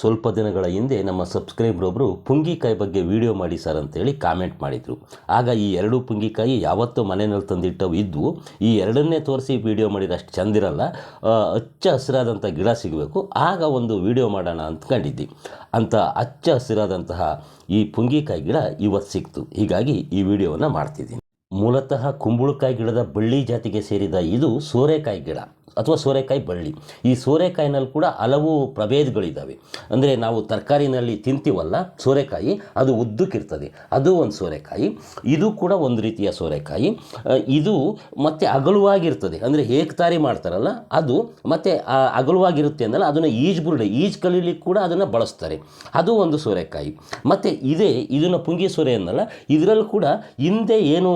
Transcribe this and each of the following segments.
ಸ್ವಲ್ಪ ದಿನಗಳ ಹಿಂದೆ ನಮ್ಮ ಸಬ್ಸ್ಕ್ರೈಬ್ರೊಬ್ಬರು ಪುಂಗಿಕಾಯಿ ಬಗ್ಗೆ ವಿಡಿಯೋ ಮಾಡಿ ಸರ್ ಅಂತೇಳಿ ಕಾಮೆಂಟ್ ಮಾಡಿದರು. ಆಗ ಈ ಎರಡು ಪುಂಗಿಕಾಯಿ ಯಾವತ್ತೂ ಮನೆಯಲ್ಲಿ ತಂದಿಟ್ಟವು ಇದ್ವು. ಈ ಎರಡನ್ನೇ ತೋರಿಸಿ ವಿಡಿಯೋ ಮಾಡಿದ ಅಷ್ಟು ಚಂದಿರಲ್ಲ ಹಚ್ಚ ಹಸಿರಾದಂಥ ಗಿಡ ಸಿಗಬೇಕು. ಆಗ ಒಂದು ವಿಡಿಯೋ ಮಾಡೋಣ ಅಂದ್ಕೊಂಡಿದ್ದೆ ಅಂಥ ಹಚ್ಚ ಹಸಿರಾದಂತಹ ಈ ಪುಂಗಿಕಾಯಿ ಗಿಡ ಇವತ್ತು ಸಿಕ್ತು. ಹೀಗಾಗಿ ಈ ವಿಡಿಯೋವನ್ನು ಮಾಡ್ತಿದ್ದೀನಿ. ಮೂಲತಃ ಕುಂಬಳಕಾಯಿ ಗಿಡದ ಬಳ್ಳಿ ಜಾತಿಗೆ ಸೇರಿದ ಇದು ಸೋರೆಕಾಯಿ ಗಿಡ. ಅಥವಾ ಸೋರೆಕಾಯಿ ಬಳ್ಳಿ. ಈ ಸೋರೆಕಾಯಿನಲ್ಲಿ ಕೂಡ ಹಲವು ಪ್ರಭೇದಗಳಿದ್ದಾವೆ. ಅಂದರೆ ನಾವು ತರಕಾರಿನಲ್ಲಿ ತಿಂತೀವಲ್ಲ ಸೋರೆಕಾಯಿ, ಅದು ಉದ್ದಕ್ಕಿರ್ತದೆ. ಅದು ಒಂದು ಸೋರೆಕಾಯಿ, ಇದು ಕೂಡ ಒಂದು ರೀತಿಯ ಸೋರೆಕಾಯಿ. ಇದು ಮತ್ತೆ ಅಗಲುವಾಗಿರ್ತದೆ. ಅಂದರೆ ಏಕತಾರಿ ಮಾಡ್ತಾರಲ್ಲ, ಅದು ಮತ್ತೆ ಅಗಲುವಾಗಿರುತ್ತೆ ಅಂದಲ್ಲ, ಅದನ್ನು ಈಜ್ ಬುರುಡೆ, ಈಜ್ ಕಲೀಲಿಕ್ಕೆ ಕೂಡ ಅದನ್ನು ಬಳಸ್ತಾರೆ. ಅದು ಒಂದು ಸೋರೆಕಾಯಿ. ಮತ್ತು ಇದೇ, ಇದನ್ನು ಪುಂಗಿ ಸೋರೆ ಅನ್ನಲ್ಲ, ಇದರಲ್ಲಿ ಕೂಡ ಹಿಂದೆ ಏನು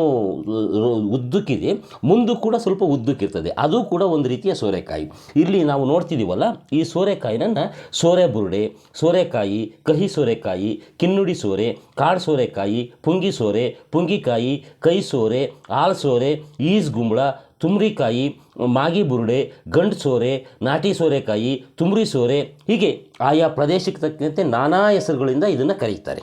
ಉದ್ದಕ್ಕಿದೆ, ಮುಂದೂ ಕೂಡ ಸ್ವಲ್ಪ ಉದ್ದಕ್ಕಿರ್ತದೆ. ಅದು ಕೂಡ ಒಂದು ರೀತಿಯ ಸೋರೆಕಾಯಿ. ಇಲ್ಲಿ ನಾವು ನೋಡ್ತಿದ್ದೀವಲ್ಲ ಈ ಸೋರೆಕಾಯಿನನ್ನು ಸೋರೆ ಬುರುಡೆ, ಸೋರೆಕಾಯಿ, ಕಹಿ ಸೋರೆಕಾಯಿ, ಕಿನ್ನುಡಿ ಸೋರೆ, ಕಾಡು ಸೋರೆಕಾಯಿ, ಪುಂಗಿ ಸೋರೆ, ಪುಂಗಿಕಾಯಿ, ಕೈ ಸೋರೆ, ಆಳ್ ಸೋರೆ ಈಸ್ ಗುಂಬಳ, ತುಮ್ರಿಕಾಯಿ, ಮಾಗಿ ಬುರುಡೆ, ಗಂಡು ಸೋರೆ, ನಾಟಿ ಸೋರೆಕಾಯಿ, ತುಮ್ರಿ ಸೋರೆ ಹೀಗೆ ಆಯಾ ಪ್ರದೇಶಕ್ಕೆ ತಕ್ಕಂತೆ ನಾನಾ ಹೆಸರುಗಳಿಂದ ಇದನ್ನು ಕರೀತಾರೆ.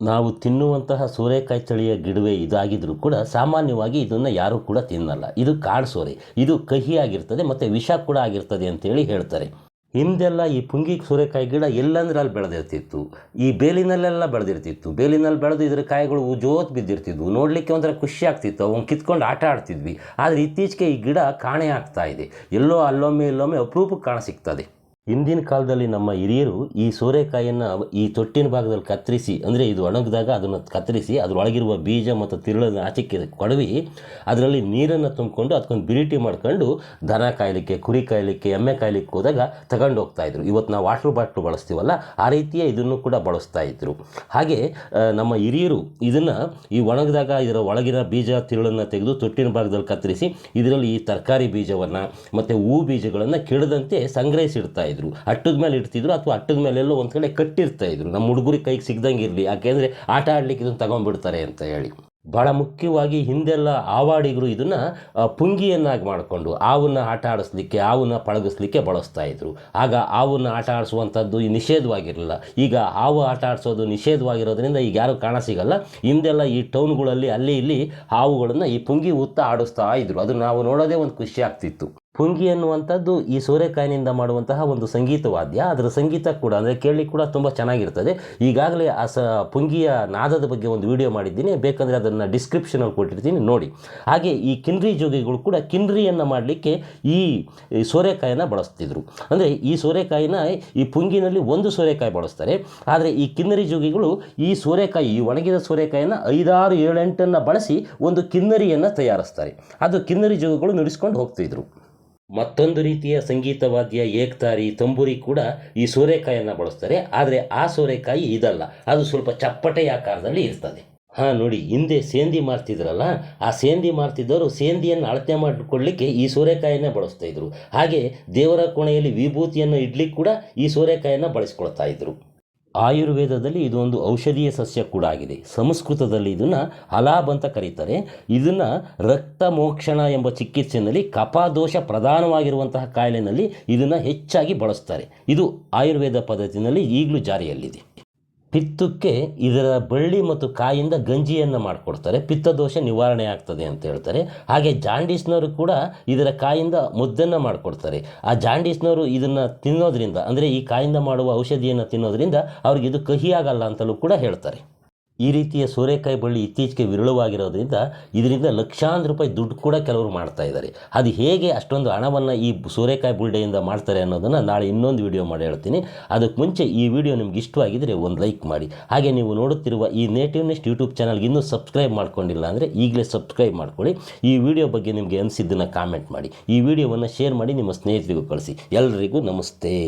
ನಾವು ತಿನ್ನುವಂತಹ ಸೋರೆಕಾಯಿ ತಳಿಯ ಗಿಡವೇ ಇದಾಗಿದ್ದರೂ ಕೂಡ ಸಾಮಾನ್ಯವಾಗಿ ಇದನ್ನು ಯಾರೂ ಕೂಡ ತಿನ್ನಲ್ಲ. ಇದು ಕಾಡು ಸೋರೆ. ಇದು ಕಹಿಯಾಗಿರ್ತದೆ ಮತ್ತು ವಿಷ ಕೂಡ ಆಗಿರ್ತದೆ ಅಂತೇಳಿ ಹೇಳ್ತಾರೆ. ಹಿಂದೆಲ್ಲ ಈ ಪುಂಗಿ ಸೋರೆಕಾಯಿ ಗಿಡ ಎಲ್ಲಂದ್ರೆ ಅಲ್ಲಿ ಬೆಳೆದಿರ್ತಿತ್ತು. ಈ ಬೇಲಿನಲ್ಲೆಲ್ಲ ಬೆಳೆದಿರ್ತಿತ್ತು. ಬೇಲಿನಲ್ಲಿ ಬೆಳೆದು ಇದ್ರ ಕಾಯಿಗಳು ಉಜೋತ್ ಬಿದ್ದಿರ್ತಿದ್ವು. ನೋಡಲಿಕ್ಕೆ ಒಂಥರ ಖುಷಿ ಆಗ್ತಿತ್ತು. ಅವನು ಕಿತ್ಕೊಂಡು ಆಟ ಆಡ್ತಿದ್ವಿ. ಆದರೆ ಇತ್ತೀಚೆಗೆ ಈ ಗಿಡ ಕಾಣೆ ಆಗ್ತಾ ಇದೆ. ಎಲ್ಲೋ ಅಲ್ಲೊಮ್ಮೆ ಇಲ್ಲೊಮ್ಮೆ ಅಪರೂಪಕ್ಕೆ ಕಾಣ ಸಿಗ್ತದೆ. ಹಿಂದಿನ ಕಾಲದಲ್ಲಿ ನಮ್ಮ ಹಿರಿಯರು ಈ ಸೋರೆಕಾಯಿಯನ್ನು ಈ ತೊಟ್ಟಿನ ಭಾಗದಲ್ಲಿ ಕತ್ತರಿಸಿ, ಅಂದರೆ ಇದು ಒಣಗಿದಾಗ ಅದನ್ನು ಕತ್ತರಿಸಿ ಅದರೊಳಗಿರುವ ಬೀಜ ಮತ್ತು ತಿರುಳನ್ನು ಆಚೆಕ್ಕೆ ಕೊಡವಿ, ಅದರಲ್ಲಿ ನೀರನ್ನು ತುಂಬಿಕೊಂಡು ಅದಕ್ಕೊಂದು ಬಿರಿಟಿ ಮಾಡ್ಕೊಂಡು ದನ ಕಾಯಲಿಕ್ಕೆ, ಕುರಿ ಕಾಯಲಿಕ್ಕೆ, ಎಮ್ಮೆ ಕಾಯಲಿಕ್ಕೆ ಹೋದಾಗ ತಗೊಂಡು ಹೋಗ್ತಾಯಿದ್ರು ಇವತ್ತು ನಾವು ವಾಟ್ರ್ ಬಾಟ್ಲು ಬಳಸ್ತೀವಲ್ಲ, ಆ ರೀತಿಯ ಇದನ್ನು ಕೂಡ ಬಳಸ್ತಾ ಇದ್ರು. ಹಾಗೆ ನಮ್ಮ ಹಿರಿಯರು ಇದನ್ನು ಈ ಒಣಗಿದಾಗ ಇದರ ಒಳಗಿನ ಬೀಜ ತಿರುಳನ್ನು ತೆಗೆದು ತೊಟ್ಟಿನ ಭಾಗದಲ್ಲಿ ಕತ್ತರಿಸಿ, ಇದರಲ್ಲಿ ಈ ತರಕಾರಿ ಬೀಜವನ್ನು ಮತ್ತು ಹೂ ಬೀಜಗಳನ್ನು ಕೆಡದಂತೆ ಸಂಗ್ರಹಿಸಿಡ್ತಾ ಇದ್ರು ಅಟ್ಟದ ಮೇಲೆ ಇಡ್ತಿದ್ರು ಅಥವಾ ಅಟ್ಟದ ಮೇಲೆಲ್ಲೋ ಒಂದು ಕಡೆ ಕಟ್ಟಿರ್ತಾ ಇದ್ರು. ನಮ್ಮ ಹುಡುಗರಿಗೆ ಕೈಗೆ ಸಿಗ್ದಂಗೆ ಇರಲಿ. ಯಾಕೆಂದರೆ ಆಟ ಆಡ್ಲಿಕ್ಕೆ ಇದನ್ನು ತಗೊಂಡ್ಬಿಡ್ತಾರೆ ಅಂತ ಹೇಳಿ. ಭಾಳ ಮುಖ್ಯವಾಗಿ ಹಿಂದೆಲ್ಲ ಆವಾಡಿಗರು ಇದನ್ನು ಪುಂಗಿಯನ್ನಾಗಿ ಮಾಡಿಕೊಂಡು ಆವನ್ನ ಆಟ ಆಡಿಸ್ಲಿಕ್ಕೆ, ಆವನ್ನ ಪಳಗಿಸ್ಲಿಕ್ಕೆ ಬಳಸ್ತಾ ಇದ್ರು. ಆಗ ಆವನ್ನ ಆಟ ಆಡಿಸುವಂಥದ್ದು ಈ ನಿಷೇಧವಾಗಿರಲಿಲ್ಲ. ಈಗ ಹಾವು ಆಟ ಆಡಿಸೋದು ನಿಷೇಧವಾಗಿರೋದ್ರಿಂದ ಈಗ ಯಾರು ಕಾಣ ಸಿಗಲ್ಲ. ಹಿಂದೆಲ್ಲ ಈ ಟೌನ್ಗಳಲ್ಲಿ ಅಲ್ಲಿ ಇಲ್ಲಿ ಹಾವುಗಳನ್ನು ಈ ಪುಂಗಿ ಉತ್ತ ಆಡಿಸ್ತಾ ಇದ್ರು. ಅದು ನಾವು ನೋಡೋದೇ ಒಂದು ಖುಷಿ ಆಗ್ತಿತ್ತು. ಪುಂಗಿ ಅನ್ನುವಂಥದ್ದು ಈ ಸೋರೆಕಾಯಿನಿಂದ ಮಾಡುವಂತಹ ಒಂದು ಸಂಗೀತ ವಾದ್ಯ ಅದರ ಸಂಗೀತ ಕೂಡ, ಅಂದರೆ ಕೇಳಿ ಕೂಡ ತುಂಬ ಚೆನ್ನಾಗಿರ್ತದೆ. ಈಗಾಗಲೇ ಆ ಸ, ಪುಂಗಿಯ ನಾದದ ಬಗ್ಗೆ ಒಂದು ವಿಡಿಯೋ ಮಾಡಿದ್ದೀನಿ. ಬೇಕಂದರೆ ಅದನ್ನು ಡಿಸ್ಕ್ರಿಪ್ಷನಲ್ಲಿ ಕೊಟ್ಟಿರ್ತೀನಿ, ನೋಡಿ. ಹಾಗೆ ಈ ಕಿನ್ರಿ ಜೋಗಿಗಳು ಕೂಡ ಕಿನ್ರಿಯನ್ನು ಮಾಡಲಿಕ್ಕೆ ಈ ಸೋರೆಕಾಯಿನ ಬಳಸ್ತಿದ್ರು. ಅಂದರೆ ಈ ಸೋರೆಕಾಯಿನ ಈ ಪುಂಗಿನಲ್ಲಿ ಒಂದು ಸೋರೆಕಾಯಿ ಬಳಸ್ತಾರೆ. ಆದರೆ ಈ ಕಿನ್ನರಿ ಜೋಗಿಗಳು ಈ ಸೋರೆಕಾಯಿ ಈ ಒಣಗಿದ ಸೋರೆಕಾಯಿನ ಐದಾರು, ಏಳೆಂಟನ್ನು ಬಳಸಿ ಒಂದು ಕಿನ್ನರಿಯನ್ನು ತಯಾರಿಸ್ತಾರೆ. ಅದು ಕಿನ್ನರಿ ಜೋಗಿಗಳು ನುಡಿಸ್ಕೊಂಡು ಹೋಗ್ತಿದ್ರು. ಮತ್ತೊಂದು ರೀತಿಯ ಸಂಗೀತ ವಾದ್ಯ, ಏಕ್ತಾರಿ, ತಂಬೂರಿ ಕೂಡ ಈ ಸೋರೆಕಾಯಿಯನ್ನು ಬಳಸ್ತಾರೆ. ಆದರೆ ಆ ಸೋರೆಕಾಯಿ ಇದಲ್ಲ. ಅದು ಸ್ವಲ್ಪ ಚಪ್ಪಟೆ ಆಕಾರದಲ್ಲಿ ಇರ್ತದೆ. ಹಾಂ, ನೋಡಿ, ಹಿಂದೆ ಸೇಂದಿ ಮಾರ್ತಿದ್ರಲ್ಲ, ಆ ಸೇಂದಿ ಮಾರ್ತಿದ್ದವರು ಸೇಂದಿಯನ್ನು ಅಳತೆ ಮಾಡಿಕೊಳ್ಳಿಕ್ಕೆ ಈ ಸೋರೆಕಾಯಿಯನ್ನೇ ಬಳಸ್ತಾ ಇದ್ರು. ಹಾಗೆ ದೇವರ ಕೋಣೆಯಲ್ಲಿ ವಿಭೂತಿಯನ್ನು ಇಡ್ಲಿಕ್ಕೆ ಕೂಡ ಈ ಸೋರೆಕಾಯಿಯನ್ನು ಬಳಸ್ಕೊಳ್ತಾ ಇದ್ರು. ಆಯುರ್ವೇದದಲ್ಲಿ ಇದೊಂದು ಔಷಧೀಯ ಸಸ್ಯ ಕೂಡ ಆಗಿದೆ. ಸಂಸ್ಕೃತದಲ್ಲಿ ಇದನ್ನು ಅಲಾಬ್ ಅಂತ ಕರೀತಾರೆ. ಇದನ್ನು ರಕ್ತ ಮೋಕ್ಷಣ ಎಂಬ ಚಿಕಿತ್ಸೆಯಲ್ಲಿ ಕಪಾದೋಷ ಪ್ರಧಾನವಾಗಿರುವಂತಹ ಕಾಯಿಲೆಯಲ್ಲಿ ಇದನ್ನು ಹೆಚ್ಚಾಗಿ ಬಳಸ್ತಾರೆ. ಇದು ಆಯುರ್ವೇದ ಪದ್ಧತಿನಲ್ಲಿ ಈಗಲೂ ಜಾರಿಯಲ್ಲಿದೆ. ಪಿತ್ತಕ್ಕೆ ಇದರ ಬಳ್ಳಿ ಮತ್ತು ಕಾಯಿಂದ ಗಂಜಿಯನ್ನು ಮಾಡಿಕೊಡ್ತಾರೆ. ಪಿತ್ತದೋಷ ನಿವಾರಣೆ ಆಗ್ತದೆ ಅಂತ ಹೇಳ್ತಾರೆ. ಹಾಗೆ ಜಾಂಡೀಸ್ನವರು ಕೂಡ ಇದರ ಕಾಯಿಂದ ಮುದ್ದನ್ನು ಮಾಡಿಕೊಡ್ತಾರೆ. ಆ ಜಾಂಡೀಸ್ನವರು ಇದನ್ನು ತಿನ್ನೋದ್ರಿಂದ, ಅಂದರೆ ಈ ಕಾಯಿಂದ ಮಾಡುವ ಔಷಧಿಯನ್ನು ತಿನ್ನೋದ್ರಿಂದ ಅವ್ರಿಗೆ ಇದು ಕಹಿಯಾಗಲ್ಲ ಅಂತಲೂ ಕೂಡ ಹೇಳ್ತಾರೆ. ಈ ರೀತಿಯ ಸೋರೆಕಾಯಿ ಬಳ್ಳಿ ಇತ್ತೀಚೆಗೆ ವಿರಳವಾಗಿರೋದ್ರಿಂದ ಇದರಿಂದ ಲಕ್ಷಾಂತರ ರೂಪಾಯಿ ದುಡ್ಡು ಕೂಡ ಕೆಲವರು ಮಾಡ್ತಾ ಇದ್ದಾರೆ. ಅದು ಹೇಗೆ ಅಷ್ಟೊಂದು ಹಣವನ್ನು ಈ ಸೋರೆಕಾಯಿ ಬುಲ್ಡೆಯಿಂದ ಮಾಡ್ತಾರೆ ಅನ್ನೋದನ್ನು ನಾಳೆ ಇನ್ನೊಂದು ವಿಡಿಯೋ ಮಾಡಿ ಹೇಳ್ತೀನಿ. ಅದಕ್ಕೆ ಮುಂಚೆ ಈ ವಿಡಿಯೋ ನಿಮ್ಗೆ ಇಷ್ಟವಾಗಿದ್ದರೆ ಒಂದು ಲೈಕ್ ಮಾಡಿ. ಹಾಗೆ ನೀವು ನೋಡುತ್ತಿರುವ ಈ ನೇಟಿವ್ ನೆಸ್ಟ್ ಯೂಟ್ಯೂಬ್ ಚಾನಲ್ಗೆ ಇನ್ನೂ ಸಬ್ಸ್ಕ್ರೈಬ್ ಮಾಡ್ಕೊಂಡಿಲ್ಲ ಅಂದರೆ ಈಗಲೇ ಸಬ್ಸ್ಕ್ರೈಬ್ ಮಾಡ್ಕೊಳ್ಳಿ. ಈ ವಿಡಿಯೋ ಬಗ್ಗೆ ನಿಮಗೆ ಅನಿಸಿದ್ದನ್ನು ಕಾಮೆಂಟ್ ಮಾಡಿ. ಈ ವಿಡಿಯೋವನ್ನು ಶೇರ್ ಮಾಡಿ ನಿಮ್ಮ ಸ್ನೇಹಿತರಿಗೂ ಕಳಿಸಿ. ಎಲ್ಲರಿಗೂ ನಮಸ್ತೆ.